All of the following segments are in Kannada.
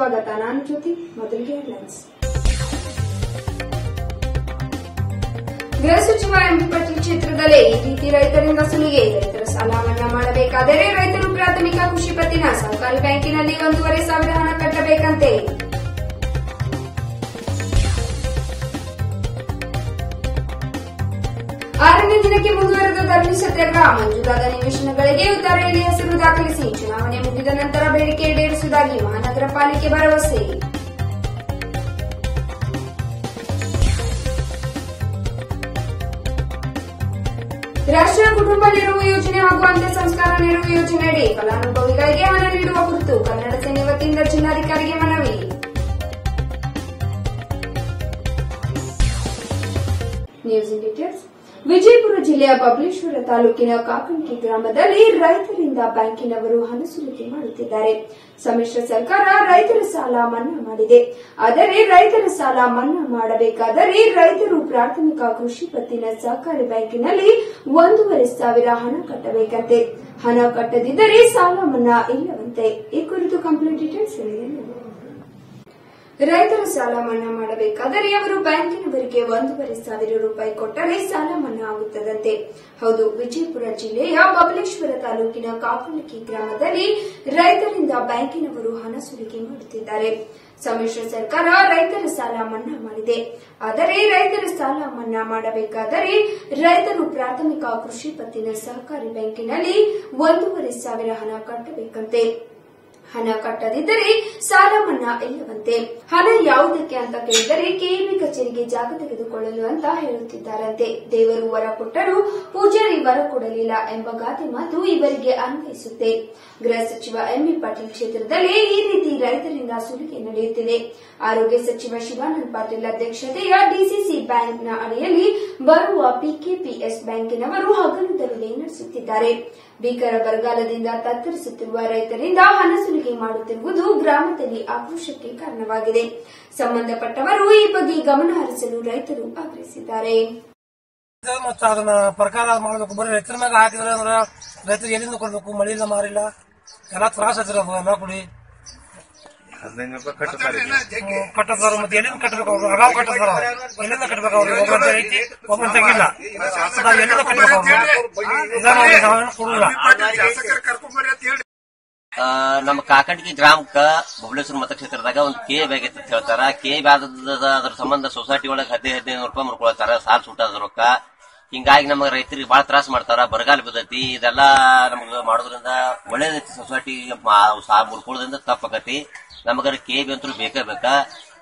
ಸ್ವಾಗತ, ನಾನು ಜ್ಯೋತಿ, ಮೊದಲಿಗೆ ಹೆಡ್ಲೈನ್ಸ್ ಗೃಹ ಸಚಿವ ಎಂಬಿ ಪಾಟೀಲ್ ಕ್ಷೇತ್ರದಲ್ಲೇ ಈ ರೀತಿ ರೈತರಿಂದ ಸುಲಿಗೆ, ರೈತರ ಸಾಲ ಮನ್ನಾ ಮಾಡಬೇಕಾದರೆ ರೈತರು ಪ್ರಾಥಮಿಕ ಕೃಷಿ ಪತ್ತಿನ ಸಹಕಾರಿ ಬ್ಯಾಂಕಿನಲ್ಲಿ ಒಂದೂವರೆ ಸಾವಿರ ಹಣ ಕಟ್ಟಬೇಕಂತೆ. ಆರನೇ ದಿನಕ್ಕೆ ಮುಂದುವರೆದ ಧರಣಿ ಸತ್ಯಾಗ್ರಹ ಮಂಜೂರಾದ ನಿವೇಶನಗಳಿಗೆ ಉತ್ತಾರೆಯಲ್ಲಿ ಹೆಸರು ದಾಖಲಿಸಿ ಚುನಾವಣೆ ಮುಗಿದ ನಂತರ ಬೇಡಿಕೆ ಈಡೇರಿಸುವುದಾಗಿ ಮಹಾನಗರ ಪಾಲಿಕೆ ಭರವಸೆ. ರಾಷ್ಟ್ರೀಯ ಕುಟುಂಬ ನೆರವು ಯೋಜನೆ ಹಾಗೂ ಅಂತ್ಯ ಸಂಸ್ಕಾರ ನೆರವು ಯೋಜನೆಯಡಿ ಫಲಾನುಭವಿಗಳಿಗೆ ಹಣ ನೀಡುವ ಕುರಿತು ಕನ್ನಡ ಸೇನೆ ವತಿಯಿಂದ ಜಿಲ್ಲಾಧಿಕಾರಿಗೆ ಮನವಿ. ನ್ಯೂಸ್ ವಿಜಯಪುರ ಜಿಲ್ಲೆಯ ಬಬಲೇಶ್ವರ ತಾಲೂಕಿನ ಕಾಕಂಕಿ ಗ್ರಾಮದಲ್ಲಿ ರೈತರಿಂದ ಬ್ಯಾಂಕಿನವರು ಹಣ ಸುಲಿಗೆ ಮಾಡುತ್ತಿದ್ದಾರೆ. ಸಮ್ಮಿಶ್ರ ಸರ್ಕಾರ ರೈತರ ಸಾಲ ಮನ್ನಾ ಮಾಡಿದೆ. ಆದರೆ ರೈತರ ಸಾಲ ಮನ್ನಾ ಮಾಡಬೇಕಾದರೆ ರೈತರು ಪ್ರಾಥಮಿಕ ಕೃಷಿ ಪತ್ತಿನ ಸಹಕಾರಿ ಬ್ಯಾಂಕಿನಲ್ಲಿ ಒಂದೂವರೆ ಸಾವಿರ ಹಣ ಕಟ್ಟಬೇಕಂತೆ. ಹಣ ಕಟ್ಟದಿದ್ದರೆ ಸಾಲ ಮನ್ನಾ ಇಲ್ಲವಂತೆ. ಈ ಕುರಿತು ಕಂಪ್ಲೇಂಟ್ ಡೀಟೇಲ್ಸ್ ರೈತರ ಸಾಲ ಮನ್ನಾ ಮಾಡಬೇಕಾದರೆ ಅವರು ಬ್ಯಾಂಕಿನವರಿಗೆ ಒಂದೂವರೆ ಸಾವಿರ ರೂಪಾಯಿ ಕೊಟ್ಟರೆ ಸಾಲ ಮನ್ನಾ ಆಗುತ್ತದಂತೆ. ಹೌದು, ವಿಜಯಪುರ ಜಿಲ್ಲೆಯ ಬಬಲೇಶ್ವರ ತಾಲೂಕಿನ ಕಾಪುಲಕಿ ಗ್ರಾಮದಲ್ಲಿ ರೈತರಿಂದ ಬ್ಯಾಂಕಿನವರು ಹಣ ಸುಲಿಗೆ ಮಾಡುತ್ತಿದ್ದಾರೆ. ಸಮ್ಮಿಶ್ರ ಸರ್ಕಾರ ರೈತರ ಸಾಲ ಮನ್ನಾ ಮಾಡಿದೆ. ಆದರೆ ರೈತರ ಸಾಲ ಮನ್ನಾ ಮಾಡಬೇಕಾದರೆ ರೈತರು ಪ್ರಾಥಮಿಕ ಕೃಷಿ ಪತ್ತಿನ ಸಹಕಾರಿ ಬ್ಯಾಂಕಿನಲ್ಲಿ ಒಂದೂವರೆ ಸಾವಿರ ಹಣ ಕಟ್ಟಬೇಕಂತೆ. ಹಣ ಕಟ್ಟದಿದ್ದರೆ ಸಾಲ ಮನ್ನಾ ಇಲ್ಲವಂತೆ. ಹಣ ಯಾವುದಕ್ಕೆ ಅಂತ ಕೇಳಿದರೆ ಕೆಎಬಿ ಕಚೇರಿಗೆ ಜಾಗ ತೆಗೆದುಕೊಳ್ಳಲು ಅಂತ ಹೇಳುತ್ತಿದ್ದಾರಂತೆ. ದೇವರು ವರ ಕೊಟ್ಟರು ಪೂಜಾರಿ ವರ ಕೊಡಲಿಲ್ಲ ಎಂಬ ಗಾದೆ ಮಾತು ಇವರಿಗೆ ಅನ್ವಯಿಸುತ್ತೆ. ಗೃಹ ಸಚಿವ ಎಂಬಿ ಪಾಟೀಲ್ ಕ್ಷೇತ್ರದಲ್ಲಿ ಈ ರೀತಿ ರೈತರಿಂದ ಸುಲಿಗೆ ನಡೆಯುತ್ತಿದೆ. ಆರೋಗ್ಯ ಸಚಿವ ಶಿವಾನಂದ ಪಾಟೀಲ್ ಅಧ್ಯಕ್ಷತೆಯ ಡಿಸಿಸಿ ಬ್ಯಾಂಕ್ನ ಅಡಿಯಲ್ಲಿ ಬರುವ ಪಿಕೆಪಿಎಸ್ ಬ್ಯಾಂಕಿನವರು ಹಗರಣದಲ್ಲಿ ನಡೆಸುತ್ತಿದ್ದಾರೆ. ಭೀಕರ ಬರಗಾಲದಿಂದ ತತ್ತರಿಸುತ್ತಿರುವ ರೈತರಿಂದ ಹಣ ಸುಲಿಗೆ ಮಾಡುತ್ತಿರುವುದು ಗ್ರಾಮದಲ್ಲಿ ಆಕ್ರೋಶಕ್ಕೆ ಕಾರಣವಾಗಿದೆ. ಸಂಬಂಧಪಟ್ಟವರು ಈ ಬಗ್ಗೆ ಗಮನ ಹರಿಸಲು ರೈತರು ಆಗ್ರಹಿಸಿದ್ದಾರೆ. ಮತ್ತು ಅದನ್ನ ಪ್ರಕಾರ ಮಾಡಬೇಕು, ಬರೀ ರೈತರ ಮ್ಯಾಗ ಹಾಕಿದ್ರೆ ರೈತರು ಎಲ್ಲಿಂದ ಕೊಡ್ಬೇಕು? ಮಳಿ ಇಲ್ಲ ಮಾರಿಲ್ಲ. ಎಲ್ಲ ತ್ರಾಸ ಎಲ್ಲ ಕುಡಿ. ಹದಿನೈದು ರೂಪಾಯಿ ಕಟ್ಟುತ್ತಾರೆ ಹ್ಮ್, ಕಟ್ಟತಾರ ಮತ್ತೆ ಎಲ್ಲಿಂದ ಕಟ್ಟಬೇಕು ಅವ್ರು? ಅಗಾವ್ ಕಟ್ಟತಾರ ಎಲ್ಲಿಂದ ಕಟ್ಟಬೇಕು ಅವ್ರು ಒಬ್ಬಂತ ಐತಿ ಒಬ್ಬಂತ ತೆಗಿಲ್ಲ ನಾವ್ ಎಲ್ಲಿಂದ ಕಟ್ಟಬೇಕು ಅವ್ರು? ಇದನ್ನ ನಾವೇನು ಕೊಡಲ್ಲ ಆ, ನಮ್ಮ ಕಾಕಂಡಿಗೆ ಗ್ರಾಮಕ್ಕ ಬಬಲೇಶ್ವರ ಮತಕ್ಷೇತ್ರದಾಗ ಒಂದು ಕೆ ಆಗೈತೆ ಅಂತ ಹೇಳ್ತಾರ. ಕೆ ಆದ ಅದ್ರ ಸಂಬಂಧ ಸೊಸೈಟಿ ಒಳಗೆ ಹದಿನೈದು ಹದಿನೈದು ರೂಪಾಯಿ ಮುಡ್ಕೊಳ್ತಾರ ಸಾಲ ಸುಟ್ಟದ ರೊಕ್ಕ. ಹಿಂಗಾಗಿ ನಮಗೆ ರೈತರಿಗೆ ಬಹಳ ತ್ರಾಸ ಮಾಡ್ತಾರ. ಬರಗಾಲ ಬಿದ್ದೈತಿ. ಇದೆಲ್ಲ ನಮ್ಗೆ ಮಾಡೋದ್ರಿಂದ ಒಳ್ಳೇದೈತಿ ಸೊಸೈಟಿ ಮುಡ್ಕೊಳ್ಳೋದ್ರಿಂದ ತಪ್ಪಾಕತಿ. ನಮಗಾರ ಕೆ ಬಿ ಅಂತೂ ಬೇಕೇ ಬೇಕಾ?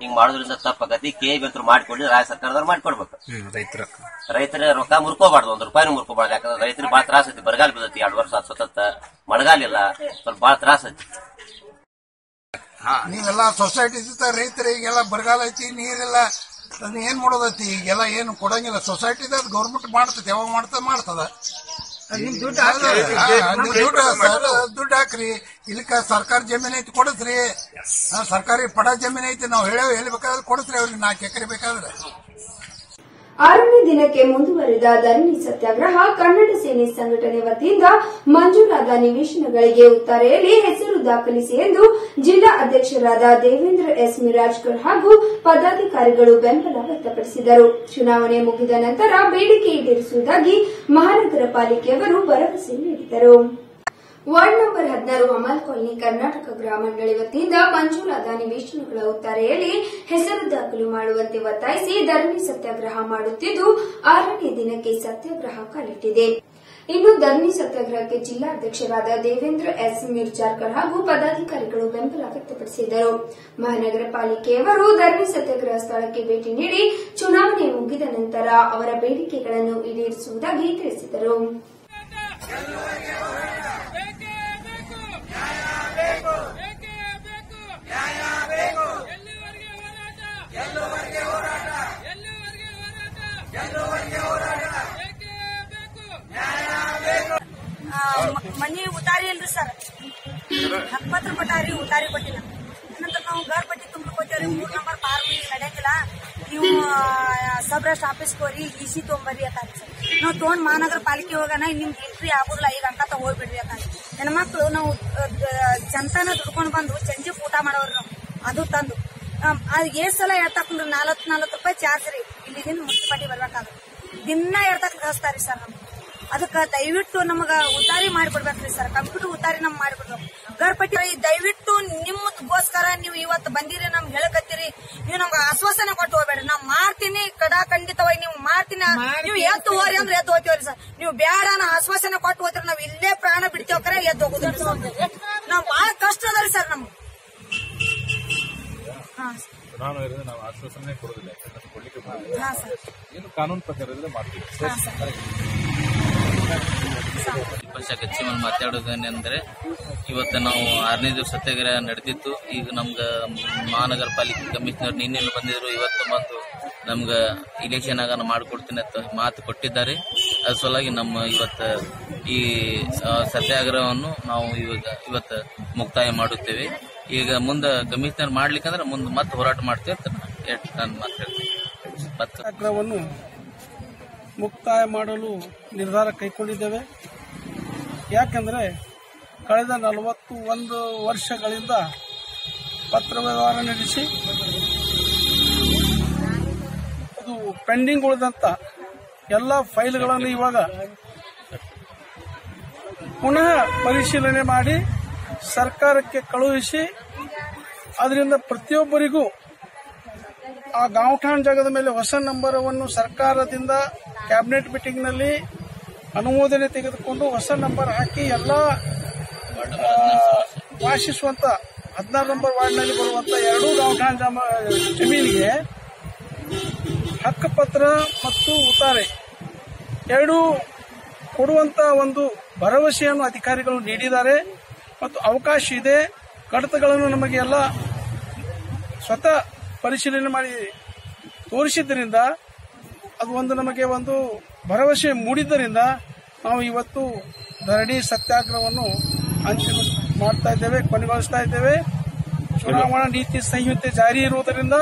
ಹಿಂಗ್ ಮಾಡೋದ್ರಿಂದ ತಪ್ಪಾಗತಿ. ಕೆ ಬಿ ಅಂತೂ ಮಾಡ್ಕೊಡಿ ರಾಜ್ಯ ಸರ್ಕಾರದವ್ರು ಮಾಡ್ಕೊಡ್ಬೇಕು. ರೈತರ. ರೈತರ ರೊಕ್ಕ ಮುರ್ಕೋಬಾರ್ದು ಒಂದ್ ರೂಪಾಯಿ ಮುರ್ಕೋಬಾರ್ದು. ಯಾಕಂದ್ರೆ ರೈತರಿಗೆ ಬಾಳ ತ್ರಾಸ ಐತಿ. ಬರಗಾಲ ಬಿದ್ದತಿ ಎರಡು ವರ್ಷ ಸತತ. ಮಳೆಗಾಲಿಲ್ಲ ಸ್ವಲ್ಪ ಬಾಳ ತ್ರಾಸ ಐತಿ. ನೀವೆಲ್ಲ ಸೊಸೈಟಿ ರೈತರಿಗೆಲ್ಲ ಬರಗಾಲ ಐತಿ ನೀರಿಲ್ಲ. ಅದನ್ನ ಏನ್ ಮಾಡೋದೈತಿ? ಈಗೆಲ್ಲ ಏನು ಕೊಡಂಗಿಲ್ಲ. ಸೊಸೈಟಿದ ಗೌರ್ಮೆಂಟ್ ಮಾಡ್ತದೆ ಯಾವಾಗ ಮಾಡ್ತದ ಮಾಡ್ತದ. ದುಡ್ಡು ದುಡ್ಡು ಹಾಕ್ರಿ. ಇಲ್ಲಿಕ ಸರ್ಕಾರ ಜಮೀನ್ ಐತಿ ಕೊಡಸ್ರಿ. ಸರ್ಕಾರಿ ಪಡ ಜಮೀನ್ ಐತಿ ನಾವು ಹೇಳೋ ಎಲ್ಲಿ ಬೇಕಾದ್ರೆ ಕೊಡಸ್ರಿ ಅವ್ರಿಗೆ ನಾಲ್ಕು ಎಕರೆ ಬೇಕಾದ್ರೆ. ಆರನೇ ದಿನಕ್ಕೆ ಮುಂದುವರೆದ ಧರಣಿ ಸತ್ಯಾಗ್ರಹ ಕನ್ನಡ ಸೇನೆ ಸಂಘಟನೆ ವತಿಯಿಂದ ಮಂಜೂರಾದ ನಿವೇಶನಗಳಿಗೆ ಉತ್ತರೆಯಲ್ಲಿ ಹೆಸರು ದಾಖಲಿಸಿ ಎಂದು ಜಿಲ್ಲಾ ಅಧ್ಯಕ್ಷರಾದ ದೇವೇಂದ್ರ ಎಸ್ ಮಿರಾಜ್ಕರ್ ಹಾಗೂ ಪದಾಧಿಕಾರಿಗಳು ಬೆಂಬಲ ವ್ಯಕ್ತಪಡಿಸಿದರು. ಚುನಾವಣೆ ಮುಗಿದ ನಂತರ ಬೇಡಿಕೆ ಈಡೇರಿಸುವುದಾಗಿ ಮಹಾನಗರ ಪಾಲಿಕೆಯವರು ಭರವಸೆ ನೀಡಿದರು. ವಾರ್ಡ್ ನಂಬರ್ ಹದಿನಾರು ಅಮಲ್ ಕಾಲನಿ ಕರ್ನಾಟಕ ಗ್ರಾಮ ಮಂಡಳಿ ವತಿಯಿಂದ ಮಂಜೂರಾದ ನಿವೇಶನಗಳ ಉತ್ತಾರೆಯಲ್ಲಿ ಹೆಸರು ದಾಖಲು ಮಾಡುವಂತೆ ಒತ್ತಾಯಿಸಿ ಧರಣಿ ಸತ್ಯಾಗ್ರಹ ಮಾಡುತ್ತಿದ್ದು, ಆರನೇ ದಿನಕ್ಕೆ ಸತ್ಯಾಗ್ರಹ ಕಾಲಿಟ್ಟಿದೆ ಇನ್ನು ಧರಣಿ ಸತ್ಯಾಗ್ರಹಕ್ಕೆ ಜಿಲ್ಲಾಧ್ಯಕ್ಷರಾದ ದೇವೇಂದ್ರ ಎಸ್ ಮಿರ್ಜಾರ್ಕರ್ ಹಾಗೂ ಪದಾಧಿಕಾರಿಗಳು ಬೆಂಬಲ ವ್ಯಕ್ತಪಡಿಸಿದರು. ಮಹಾನಗರ ಪಾಲಿಕೆಯವರು ಧರಣಿ ಸತ್ಯಾಗ್ರಹ ಸ್ಥಳಕ್ಕೆ ಭೇಟಿ ನೀಡಿ ಚುನಾವಣೆ ಮುಗಿದ ನಂತರ ಅವರ ಬೇಡಿಕೆಗಳನ್ನು ಈಡೇರಿಸುವುದಾಗಿ ತಿಳಿಸಿದರು. ಮನಿ ಉತಾರಿ ಇಲ್ರಿ ಸರ್ ಹತ್ತೊಂಬತ್ತು ಕೊಟ್ಟಾರಿ ಉತಾರಿ ಕೊಟ್ಟಿಲ್ಲ ನಂತರ ನಾವು ಗರ್ ಪಟ್ಟಿ ತುಂಬ್ಕೊತೇವ್ರಿ ಮೂರ್ ನಂಬರ್ ಪಾರ್ ನಡೆಯಂಗಿಲ್ಲ ನೀವು ಸಬ್ ರೆಸ್ಟ್ ಆಫೀಸ್ಗೆ ಹೋರಿ ಇ ಸಿ ತೊಗೊಂಬರ್ರಿ ಅಂತ ಸರ್ ನಾವು ತೊಗೊಂಡ್ ಮಹಾನಗರ ಪಾಲಿಕೆ ಹೋಗೋಣ ನಿಮ್ಗೆ ಎಂಟ್ರಿ ಆಗುದಿಲ್ಲ ಈಗ ಅಂತ ಹೋಗ್ಬಿಡ್ರಿ ಅಂತ ಹೆಣ್ಮಕ್ಳು ನಾವು ಚಂತಾನ ದುಡ್ಕೊಂಡು ಬಂದು ಚಂಚಿ ಊಟ ಮಾಡೋರು ನಾವು. ಅದು ತಂದು. ಅದು ಏ ಸಲ ಎಡ್ತಾಕೊಂಡ್ರು ನಾಲ್ಕು ನಲ್ವತ್ತು ರೂಪಾಯಿ ಚಾರ್ಜ್ ರೀ. ಇಲ್ಲಿಗಿನ ಮುನ್ಸಿಪಾಲಿಟಿ ಬರ್ಬೇಕಾದ್ರೆ ದಿನ ಎಡ್ತಾಕ್ ಕಳಿಸ್ತಾರಿ ಸರ್ ನಮ್ಗೆ. ಅದಕ್ಕೆ ದಯವಿಟ್ಟು ನಮಗ ಉತ್ತಾರಿ ಮಾಡಿಬಿಡ್ಬೇಕ್ರಿ ಸರ್. ಕಂಪ್ಯೂಟರ್ ಉತ್ತಾರಿ ನಮ್ಗೆ ಮಾಡಿಬಿಡ್ಬೇಕು ಗರ್ಪಟ್ಟಿ ದಯವಿಟ್ಟು ನಿಮ್ಮದಗೋಸ್ಕರ ನೀವು ಇವತ್ತು ಬಂದಿರಿ, ನಮ್ಗೆ ಹೇಳಕತ್ತೀರಿ. ನೀವು ನಮ್ಗೆ ಆಶ್ವಾಸನೆ ಕೊಟ್ಟು ಹೋಗ್ಬೇಡ್ರಿ. ನಾವು ಮಾಡ್ತೀನಿ ಕಡಾ ಖಂಡಿತವಾಗಿ ನೀವು ಎದ್ ಹೋರಿ ಅಂದ್ರೆ ಎದ್ದು ಹೋಗ್ತೀವ್ರಿ ಸರ್. ನೀವು ಬೇಡ ನಾ ಆಶ್ವಾಸನೆ ಕೊಟ್ಟು ಹೋದ್ರೆ ನಾವ್ ಇಲ್ಲೇ ಪ್ರಾಣ ಬಿಡ್ತೇವ್ಕರ ಎದ್ದು ಹೋಗುದ್ರಿ ಸರ್. ನಾವ್ ಬಾಳ ಕಷ್ಟ ಅದರಿ ಸರ್ ನಮ್ಗೆ. ಹಾ ಸರ್. ನಾನು ಹೇಳಿದ್ರೆ ನಾವು ಆಶ್ವಾಸನೆ ಕೊಡೋದಿಲ್ಲ ಯಾಕಂದ್ರೆ ಕೊಡ್ಲಿಕ್ಕೆ ಬರೋದಿಲ್ಲ. ಹಾ ಸರ್. ಏನು ಕಾನೂನು ಪ್ರಕಾರ ಇದ್ರೆ ಮಾಡ್ತೀವಿ. ಮಾತಾಡೋದೇನೆಂದ್ರೆ ಇವತ್ತು ನಾವು ಆರನೇ ದಿವಸ ಸತ್ಯಾಗ್ರಹ ನಡೆದಿತ್ತು. ಈಗ ನಮ್ಗೆ ಮಹಾನಗರ ಪಾಲಿಕೆ ಕಮಿಷನರ್ ನಿನ್ನೆಲ್ಲ ಬಂದಿದ್ರು ಇವತ್ತು ಬಂದು ನಮ್ಗ ಇಲೆಕ್ಷನ್ ಆಗ ಮಾಡಿಕೊಡ್ತೀನಿ ಅಂತ ಮಾತು ಕೊಟ್ಟಿದ್ದಾರೆ. ಅದ್ರ ಸಲುವಾಗಿ ನಮ್ಮ ಇವತ್ತು ಈ ಸತ್ಯಾಗ್ರಹವನ್ನು ನಾವು ಇವಾಗ ಇವತ್ತು ಮುಕ್ತಾಯ ಮಾಡುತ್ತೇವೆ. ಈಗ ಮುಂದೆ ಕಮಿಷನರ್ ಮಾಡ್ಲಿಕ್ಕಂದ್ರೆ ಮುಂದೆ ಮತ್ತೆ ಹೋರಾಟ ಮಾಡ್ತೇವೆ ಅಂತ ನಾನು ಮಾತಾಡ್ತೀನಿ ಮತ್ತೆ ಸತ್ಯಾಗ್ರಹವನ್ನು ಮುಕ್ತಾಯ ಮಾಡಲು ನಿರ್ಧಾರ ಕೈಗೊಂಡಿದ್ದೇವೆ ಯಾಕೆಂದರೆ ಕಳೆದ ನಲವತ್ತು ಒಂದು ವರ್ಷಗಳಿಂದ ಪತ್ರ ವ್ಯವಹಾರ ನಡೆಸಿ ಪೆಂಡಿಂಗ್ ಉಳಿದಂತ ಎಲ್ಲ ಫೈಲ್ಗಳನ್ನು ಇವಾಗ ಪುನಃ ಪರಿಶೀಲನೆ ಮಾಡಿ ಸರ್ಕಾರಕ್ಕೆ ಕಳುಹಿಸಿ ಅದರಿಂದ ಪ್ರತಿಯೊಬ್ಬರಿಗೂ ಆ ಗಾಂವ್ಠಾಣ್ ಜಾಗದ ಮೇಲೆ ಹೊಸ ನಂಬರವನ್ನು ಸರ್ಕಾರದಿಂದ ಕ್ಯಾಬಿನೆಟ್ ಮೀಟಿಂಗ್ನಲ್ಲಿ ಅನುಮೋದನೆ ತೆಗೆದುಕೊಂಡು ಹೊಸ ನಂಬರ್ ಹಾಕಿ ಎಲ್ಲ ವಾಸಿಸುವಂತ ಹದಿನಾರು ನಂಬರ್ ವಾರ್ಡ್ನಲ್ಲಿ ಬರುವಂತ ಎರಡೂ ಗಾಂವ್ಠಾಣ್ ಜಾಮ, ಜಮೀನಿಗೆ ಹಕ್ಕುಪತ್ರ ಮತ್ತು ಉತ್ತಾರೆ ಎರಡೂ ಕೊಡುವಂತ ಒಂದು ಭರವಸೆಯನ್ನು ಅಧಿಕಾರಿಗಳು ನೀಡಿದ್ದಾರೆ. ಮತ್ತು ಅವಕಾಶ ಇದೆ. ಕಡತಗಳನ್ನು ನಮಗೆ ಎಲ್ಲ ಸ್ವತಃ ಪರಿಶೀಲನೆ ಮಾಡಿ ತೋರಿಸಿದ್ದರಿಂದ ಅದು ಒಂದು ನಮಗೆ ಒಂದು ಭರವಸೆ ಮೂಡಿದ್ದರಿಂದ ನಾವು ಇವತ್ತು ಧರಣಿ ಸತ್ಯಾಗ್ರಹವನ್ನು ಅಂತಿಮ ಮಾಡ್ತಾ ಇದ್ದೇವೆ, ಕೊನೆಗೊಳಿಸ್ತಾ ಇದ್ದೇವೆ. ಚುನಾವಣಾ ನೀತಿ ಸಂಹಿತೆ ಜಾರಿ ಇರುವುದರಿಂದ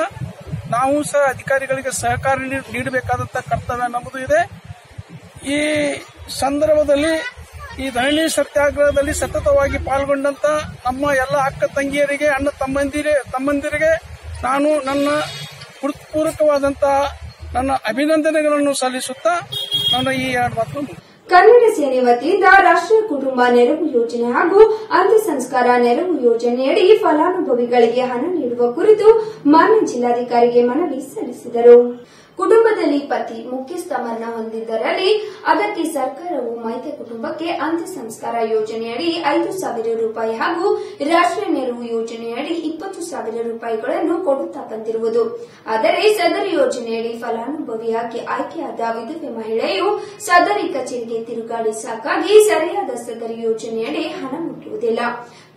ನಾವು ಸಹ ಅಧಿಕಾರಿಗಳಿಗೆ ಸಹಕಾರ ನೀಡಬೇಕಾದಂತ ಕರ್ತವ್ಯ ನಮ್ಮದು ಇದೆ. ಈ ಸಂದರ್ಭದಲ್ಲಿ, ಈ ಧರಣಿ ಸತ್ಯಾಗ್ರಹದಲ್ಲಿ ಸತತವಾಗಿ ಪಾಲ್ಗೊಂಡಂತ ನಮ್ಮ ಎಲ್ಲ ಅಕ್ಕ ತಂಗಿಯರಿಗೆ, ಅಣ್ಣ ತಮ್ಮಂದಿರ, ತಮ್ಮಂದಿರಿಗೆ ನಾನು ನನ್ನ ಹೃತ್ಪೂರ್ವಕವಾದಂತಹ ನನ್ನ ಅಭಿನಂದನೆಗಳನ್ನು ಸಲ್ಲಿಸುತ್ತಾ ನನ್ನ ಈ ಎರಡು ಮಾತು ಕನ್ನಡ ಸೇನೆ ವತಿಯಿಂದ ರಾಷ್ಟ್ರೀಯ ಕುಟುಂಬ ನೆರವು ಯೋಜನೆ ಹಾಗೂ ಅಂತ್ಯಸಂಸ್ಕಾರ ನೆರವು ಯೋಜನೆಯಡಿ ಫಲಾನುಭವಿಗಳಿಗೆ ಹಣ ನೀಡುವ ಕುರಿತು ಮಾನ್ಯ ಜಿಲ್ಲಾಧಿಕಾರಿಗೆ ಮನವಿ ಸಲ್ಲಿಸಿದರು. ಕುಟುಂಬದಲ್ಲಿ ಪತಿ ಮರಣ ಹೊಂದಿದ್ದರಲ್ಲಿ ಅದಕ್ಕೆ ಸರ್ಕಾರವು ಮೈತ್ರಿ ಕುಟುಂಬಕ್ಕೆ ಅಂತ್ಯ ಸಂಸ್ಕಾರ ಯೋಜನೆಯಡಿ ಐದು ಸಾವಿರ ರೂಪಾಯಿ ಹಾಗೂ ರಾಷ್ಟ್ರೀಯ ನೆರವು ಯೋಜನೆಯಡಿ ಇಪ್ಪತ್ತು ಸಾವಿರ ರೂಪಾಯಿಗಳನ್ನು ಕೊಡುತ್ತಾ ಬಂದಿರುವುದು. ಆದರೆ ಸದರಿ ಯೋಜನೆಯಡಿ ಫಲಾನುಭವಿಯಾಗಿ ಆಯ್ಕೆಯಾದ ವಿಧವೆ ಮಹಿಳೆಯು ಸದರಿ ಕಚೇರಿಗೆ ತಿರುಗಾಡಿ ಸಾಕಾಗಿ ಸರಿಯಾದ ಸದರಿ ಯೋಜನೆಯಡಿ ಹಣ ಮುಟ್ಟುವುದಿಲ್ಲ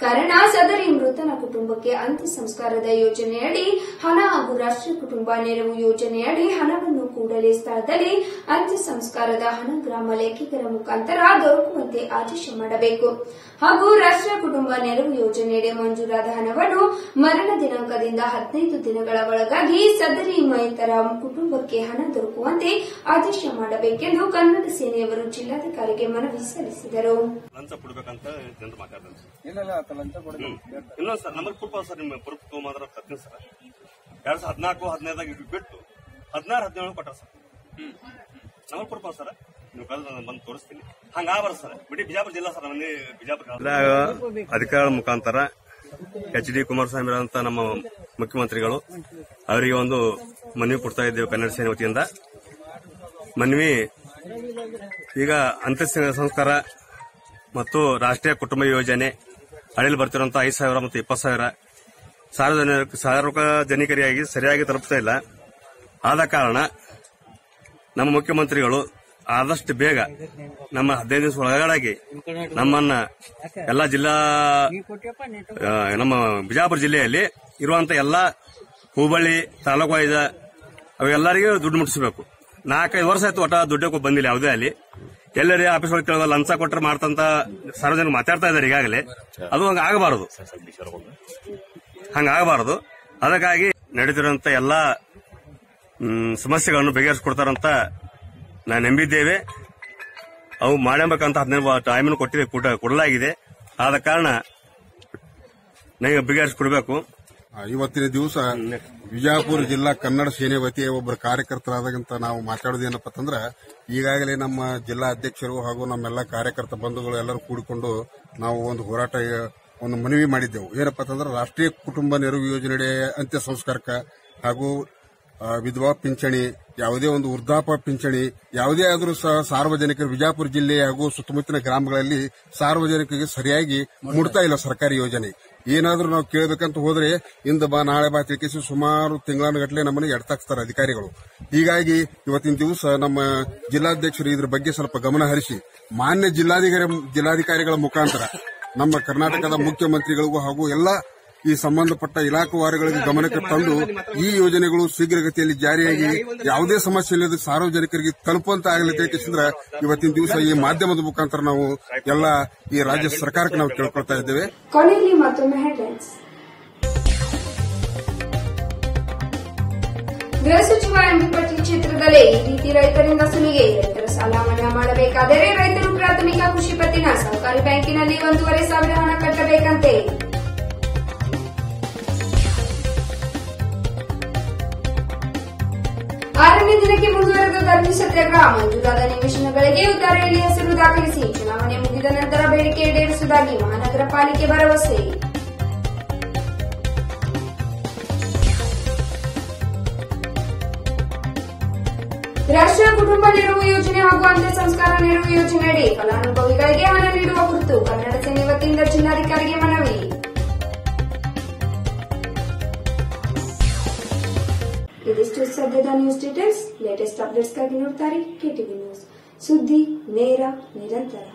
ಕಾರಣ ಸದರಿ ಮೃತನ ಕುಟುಂಬಕ್ಕೆ ಅಂತ್ಯ ಸಂಸ್ಕಾರದ ಯೋಜನೆಯಡಿ ಹಣ ಹಾಗೂ ರಾಷ್ಟ್ರೀಯ ಕುಟುಂಬ ನೆರವು ಯೋಜನೆಯಡಿ ಹಣವನ್ನು ಕೂಡಲೇ ಸ್ಥಳದಲ್ಲಿ ಅಂತ್ಯ ಸಂಸ್ಕಾರದ ಹಣ ಗ್ರಾಮ ಲೇಖಕರ ಮುಖಾಂತರ ದೊರಕುವಂತೆ ಆದೇಶ ಮಾಡಬೇಕು. ಹಾಗೂ ರಾಷ್ಟ್ರೀಯ ಕುಟುಂಬ ನೆರವು ಯೋಜನೆಯಡಿ ಮಂಜೂರಾದ ಹಣವನ್ನು ಮರಣ ದಿನಾಂಕದಿಂದ ಹದಿನೈದು ದಿನಗಳ ಒಳಗಾಗಿ ಸದರಿ ಮೈತರ ಕುಟುಂಬಕ್ಕೆ ಹಣ ದೊರಕುವಂತೆ ಆದೇಶ ಮಾಡಬೇಕೆಂದು ಕನ್ನಡ ಸೇನೆಯವರು ಜಿಲ್ಲಾಧಿಕಾರಿಗೆ ಮನವಿ ಸಲ್ಲಿಸಿದರು. ಲಂಚ ಕೊಡ್ಬೇಕಂತ ಜನರು ಮಾತಾಡ್ತಾರೆ ಇನ್ನೊಂದು ಸರ್ ನಮಗೆ ಪ್ರೂಫ್ ಸರ್ ನಿಮ್ಮ ಪ್ರೂಫ್ ತೊಗೊಂಬಂದ್ರ ತತ್ತೀನಿ ಸರ್ ಎರಡ್ ಸಾವಿರದ ಹದಿನಾಲ್ಕು ಹದಿನೈದಾಗ ಬಿಟ್ಟು ಹದಿನಾರು ಹದಿನೇಳು ಕೊಟ್ಟಾರ ಸರ್. ನಮಗೆ ಕೊಡ್ಬೋದು ಸರ್. ನೀವು ಕಳೆದ ಬಂದು ತೋರಿಸ್ತೀನಿ. ಹಂಗಾಬಾರ ಸರ್. ಬಿಡಿ ಬಿಜಾಪುರ ಜಿಲ್ಲಾ ಸರ್ ನಮಗೆ ಬಿಜಾಪುರ ಅಧಿಕಾರ ಮುಖಾಂತರ ಎಚ್ ಡಿ ಕುಮಾರಸ್ವಾಮಿ ಅಂತ ನಮ್ಮ ಮುಖ್ಯಮಂತ್ರಿಗಳು ಅವರಿಗೆ ಒಂದು ಮನವಿ ಕೊಡ್ತಾ ಇದ್ದೇವೆ ಕನ್ನಡ ಸೇನೆ ವತಿಯಿಂದ. ಮನವಿ ಈಗ ಅಂತ್ಯ ಸಂಸ್ಕಾರ ಮತ್ತು ರಾಷ್ಟ್ರೀಯ ಕುಟುಂಬ ಯೋಜನೆ ಅಡಿಯಲ್ಲಿ ಬರ್ತಿರುವಂತಹ ಐದು ಸಾವಿರ ಮತ್ತು ಇಪ್ಪತ್ತು ಸಾವಿರ. ಸಾರ್ವಜನಿಕ ಸಾರ್ವಜನಿಕರಿಗಾಗಿ ಸರಿಯಾಗಿ ತಲುಪ್ತಾ ಇಲ್ಲ. ಆದ ಕಾರಣ ನಮ್ಮ ಮುಖ್ಯಮಂತ್ರಿಗಳು ಆದಷ್ಟು ಬೇಗ ನಮ್ಮ ಹದಿನೈದು ದಿವಸ ಒಳಗಡೆ ನಮ್ಮನ್ನ ಎಲ್ಲ ಜಿಲ್ಲಾ ನಮ್ಮ ಬಿಜಾಪುರ ಜಿಲ್ಲೆಯಲ್ಲಿ ಇರುವಂತ ಎಲ್ಲ ಹುಬ್ಬಳ್ಳಿ, ತಾಲೂಕು ಆಯ್ದ ಅವೆಲ್ಲರಿಗೂ ದುಡ್ಡು ಮುಟ್ಟಿಸಬೇಕು. ನಾಲ್ಕೈದು ವರ್ಷ ಆಯ್ತು ಒಟ್ಟ ದುಡ್ಡು ಬಂದಿಲ್ಲ ಯಾವುದೇ ಅಲ್ಲಿ. ಎಲ್ಲರೇ ಆಫೀಸ್ ಒಳಗೆ ಕೇಳಿದ ಲಂಚ ಕೊಟ್ಟರೆ ಮಾಡ್ತಂತ ಸಾರ್ವಜನಿಕ ಮಾತಾಡ್ತಾ ಇದ್ದಾರೆ ಈಗಾಗಲೇ. ಅದು ಹಂಗ ಆಗಬಾರದು. ಹಂಗಾಗಬಾರದು ಅದಕ್ಕಾಗಿ ನಡೆದಿರುವಂತ ಎಲ್ಲ ಸಮಸ್ಯೆಗಳನ್ನು ಬಗೆಹರಿಸಿಕೊಡ್ತಾರಂತ ನಾನು ನಂಬಿದ್ದೇವೆ. ಅವು ಮಾಡಬೇಕಂತ ಹದಿನೈದು ಟೈಮನ್ನು ಕೊಟ್ಟಿದೆ ಕೊಡ- ಕೊಡಲಾಗಿದೆ. ಆದ ಕಾರಣ ನನಗೆ ಬಗೆಹರಿಸಿಕೊಡ್ಬೇಕು. ಇವತ್ತಿನ ದಿವಸ ವಿಜಯಪುರ ಜಿಲ್ಲಾ ಕನ್ನಡ ಸೇನೆ ವತಿಯ ಒಬ್ಬರು ಕಾರ್ಯಕರ್ತರಾದಂತ ನಾವು ಮಾತಾಡೋದು ಏನಪ್ಪ ಅಂತಂದ್ರ, ಈಗಾಗಲೇ ನಮ್ಮ ಜಿಲ್ಲಾ ಅಧ್ಯಕ್ಷರು ಹಾಗೂ ನಮ್ಮೆಲ್ಲ ಕಾರ್ಯಕರ್ತ ಬಂಧುಗಳು ಎಲ್ಲರೂ ಕೂಡಿಕೊಂಡು ನಾವು ಒಂದು ಹೋರಾಟ, ಒಂದು ಮನವಿ ಮಾಡಿದ್ದೆವು. ಏನಪ್ಪ ಅಂತಂದ್ರೆ, ರಾಷ್ಟ್ರೀಯ ಕುಟುಂಬ ನೆರವು ಯೋಜನೆಯಡಿ ಅಂತ್ಯ ಸಂಸ್ಕಾರಕ್ಕೆ ಹಾಗೂ ವಿಧವಾ ಪಿಂಚಣಿ, ಯಾವುದೇ ಒಂದು ವೃದ್ಧಾಪ ಪಿಂಚಣಿ, ಯಾವುದೇ ಆದರೂ ಸಹ ಸಾರ್ವಜನಿಕರು ವಿಜಯಪುರ ಜಿಲ್ಲೆ ಹಾಗೂ ಸುತ್ತಮುತ್ತಲಿನ ಗ್ರಾಮಗಳಲ್ಲಿ ಸಾರ್ವಜನಿಕರಿಗೆ ಸರಿಯಾಗಿ ಮುಡ್ತಾ ಇಲ್ಲ ಸರ್ಕಾರಿ ಯೋಜನೆ. ಏನಾದರೂ ನಾವು ಕೇಳಬೇಕಂತ ಹೋದ್ರೆ ಇಂದು ಬಾ, ನಾಳೆ ಬಾ ತಿಳ್ಕಿಸಿ ಸುಮಾರು ತಿಂಗಳಾನುಗಟ್ಟಲೆ ನಮ್ಮನ್ನು ಎಡ್ತಾಕ್ಸ್ತಾರೆ ಅಧಿಕಾರಿಗಳು. ಹೀಗಾಗಿ ಇವತ್ತಿನ ದಿವಸ ನಮ್ಮ ಜಿಲ್ಲಾಧ್ಯಕ್ಷರು ಇದ್ರ ಬಗ್ಗೆ ಸ್ವಲ್ಪ ಗಮನ ಹರಿಸಿ. ಮಾನ್ಯ ಜಿಲ್ಲಾಧಿಕಾರಿ, ಜಿಲ್ಲಾಧಿಕಾರಿಗಳ ಮುಖಾಂತರ ನಮ್ಮ ಕರ್ನಾಟಕದ ಮುಖ್ಯಮಂತ್ರಿಗಳಿಗೂ ಹಾಗೂ ಎಲ್ಲ ಈ ಸಂಬಂಧಪಟ್ಟ ಇಲಾಖಾವಾರಿಗಳಿಗೆ ಗಮನಕ್ಕೆ ತಂದು ಈ ಯೋಜನೆಗಳು ಶೀಘ್ರಗತಿಯಲ್ಲಿ ಜಾರಿಯಾಗಿ ಯಾವುದೇ ಸಮಸ್ಯೆ ಇಲ್ಲದೆ ಸಾರ್ವಜನಿಕರಿಗೆ ತಲುಪುವಂತ ಆಗಲಿ ಯಾಕೆಂದ್ರೆ ಇವತ್ತಿನ ದಿವಸ ಈ ಮಾಧ್ಯಮದ ಮುಖಾಂತರ ನಾವು ಎಲ್ಲ ಈ ರಾಜ್ಯ ಸರ್ಕಾರಕ್ಕೆ ನಾವು ಕೇಳ್ಕೊಳ್ತಾ ಇದ್ದೇವೆ. ಗೃಹ ಸಚಿವ ಎಂಬಿ ಪಾಟೀಲ್ ಕ್ಷೇತ್ರದಲ್ಲೇ ಈ ರೀತಿ ರೈತರಿಂದ ಸುಲಿಗೆ ರೈತರ ಸಾಲ ಮನ್ನಾ ಮಾಡಬೇಕಾದರೆ ರೈತರು ಪ್ರಾಥಮಿಕ ಕೃಷಿ ಪತ್ತಿನ ಸಹಕಾರಿ ಬ್ಯಾಂಕಿನಲ್ಲಿ ಒಂದೂವರೆ ಸಾವಿರ ಹಣ ಕಟ್ಟಬೇಕಂತೆ. ದಿನಕ್ಕೆ ಮುಂದುವರೆದ ಧರಣಿ ಸತ್ಯಾಗ್ರಹ ಮಂಜೂರಾದ ನಿವೇಶನಗಳಿಗೆ ಉತ್ತಾರೆಯಲ್ಲಿ ಹೆಸರು ದಾಖಲಿಸಿ. ಚುನಾವಣೆ ಮುಗಿದ ನಂತರ ಬೇಡಿಕೆ ಈಡೇರಿಸುವುದಾಗಿ ಮಹಾನಗರ ಪಾಲಿಕೆ ಭರವಸೆ. ರಾಷ್ಟ್ರೀಯ ಕುಟುಂಬ ನೆರವು ಯೋಜನೆ ಹಾಗೂ ಅಂತ್ಯ ಸಂಸ್ಕಾರ ನೆರವು ಯೋಜನೆಯಡಿ ಫಲಾನುಭವಿಗಳಿಗೆ ಹಣ ನೀಡುವ ಕುರಿತು ಕನ್ನಡ ಸೇನೆ ವತಿಯಿಂದ ಜಿಲ್ಲಾಧಿಕಾರಿಗೆ ಮನವಿ. ಇದಿಷ್ಟು ಸದ್ಯದ ನ್ಯೂಸ್ ಡೀಟೇಲ್ಸ್. लेटेस्ट अपडेट्सಗಾಗಿ ನೋಡ್ತಾ ಇರಿ ಕೆಟಿವಿ ನ್ಯೂಸ್ ಸುದ್ದಿ ನೇರ ನಿರಂತರ